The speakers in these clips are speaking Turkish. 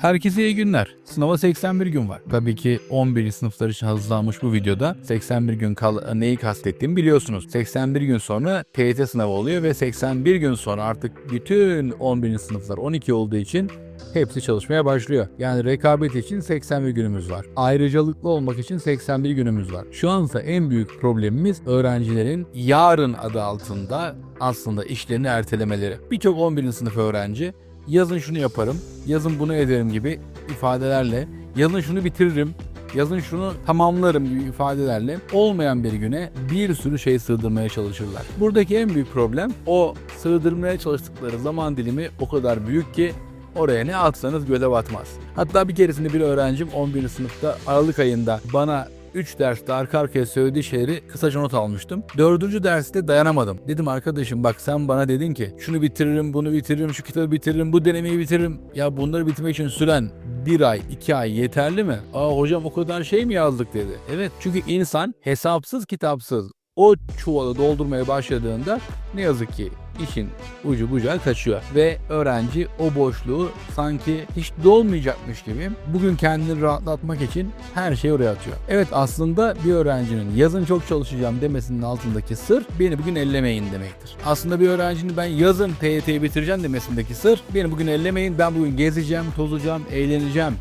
Herkese iyi günler. Sınava 81 gün var. Tabii ki 11. sınıflar için hazırlanmış bu videoda 81 gün kal neyi kastettiğimi biliyorsunuz. 81 gün sonra TYT sınavı oluyor ve 81 gün sonra artık bütün 11. sınıflar 12 olduğu için hepsi çalışmaya başlıyor. Yani rekabet için 81 günümüz var. Ayrıcalıklı olmak için 81 günümüz var. Şu ansa en büyük problemimiz öğrencilerin yarın adı altında aslında işlerini ertelemeleri. Birçok 11. sınıf öğrenci yazın şunu yaparım, yazın bunu ederim gibi ifadelerle, yazın şunu bitiririm, yazın şunu tamamlarım gibi ifadelerle olmayan bir güne bir sürü şey sığdırmaya çalışırlar. Buradaki en büyük problem o sığdırmaya çalıştıkları zaman dilimi o kadar büyük ki oraya ne atsanız göze batmaz. Hatta bir keresinde bir öğrencim 11. sınıfta Aralık ayında bana 3 derste arka arkaya söylediği şeyleri kısaca not almıştım. 4. derste dayanamadım. Dedim arkadaşım bak sen bana dedin ki şunu bitiririm, bunu bitiririm, şu kitabı bitiririm, bu denemeyi bitiririm. Ya bunları bitirmek için süren bir ay, iki ay yeterli mi? Aa hocam o kadar şey mi yazdık dedi. Evet çünkü insan hesapsız kitapsız o çuvalı doldurmaya başladığında ne yazık ki işin ucu bucağı kaçıyor. Ve öğrenci o boşluğu sanki hiç dolmayacakmış gibi bugün kendini rahatlatmak için her şeyi oraya atıyor. Evet aslında bir öğrencinin yazın çok çalışacağım demesinin altındaki sır beni bugün ellemeyin demektir. Aslında bir öğrencinin ben yazın TYT'yi bitireceğim demesindeki sır beni bugün ellemeyin ben bugün gezeceğim, tozacağım, eğleneceğim.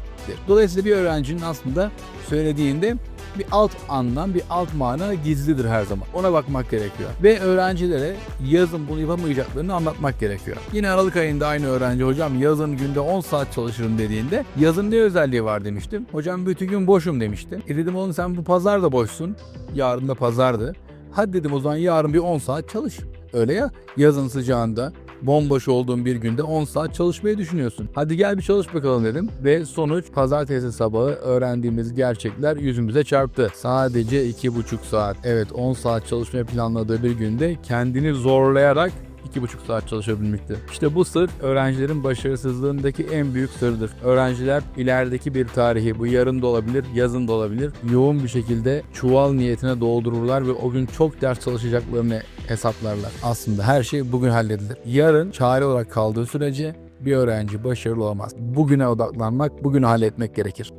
Dolayısıyla bir öğrencinin aslında söylediğinde bir alt anlam, bir alt mana gizlidir her zaman. Ona bakmak gerekiyor. Ve öğrencilere yazın bunu yapamayacaklarını anlatmak gerekiyor. Yine Aralık ayında aynı öğrenci hocam yazın günde 10 saat çalışırım dediğinde yazın ne özelliği var demiştim. Hocam bütün gün boşum demişti. E dedim oğlum sen bu pazar da boşsun. Yarın da pazardı. Hadi dedim o zaman yarın bir 10 saat çalış. Öyle ya yazın sıcağında bomboş olduğun bir günde 10 saat çalışmayı düşünüyorsun. Hadi gel bir çalış bakalım dedim ve sonuç pazartesi sabahı öğrendiğimiz gerçekler yüzümüze çarptı. Sadece 2,5 saat. Evet 10 saat çalışmayı planladığı bir günde kendini zorlayarak 2,5 saat çalışabilmekti. İşte bu sır öğrencilerin başarısızlığındaki en büyük sırdır. Öğrenciler ilerideki bir tarihi bu yarın da olabilir, yazın da olabilir yoğun bir şekilde çuval niyetine doldururlar ve o gün çok ders çalışacaklarını hesaplarlar. Aslında her şey bugün halledilir. Yarın çare olarak kaldığı sürece bir öğrenci başarılı olamaz. Bugüne odaklanmak, bugünü halletmek gerekir.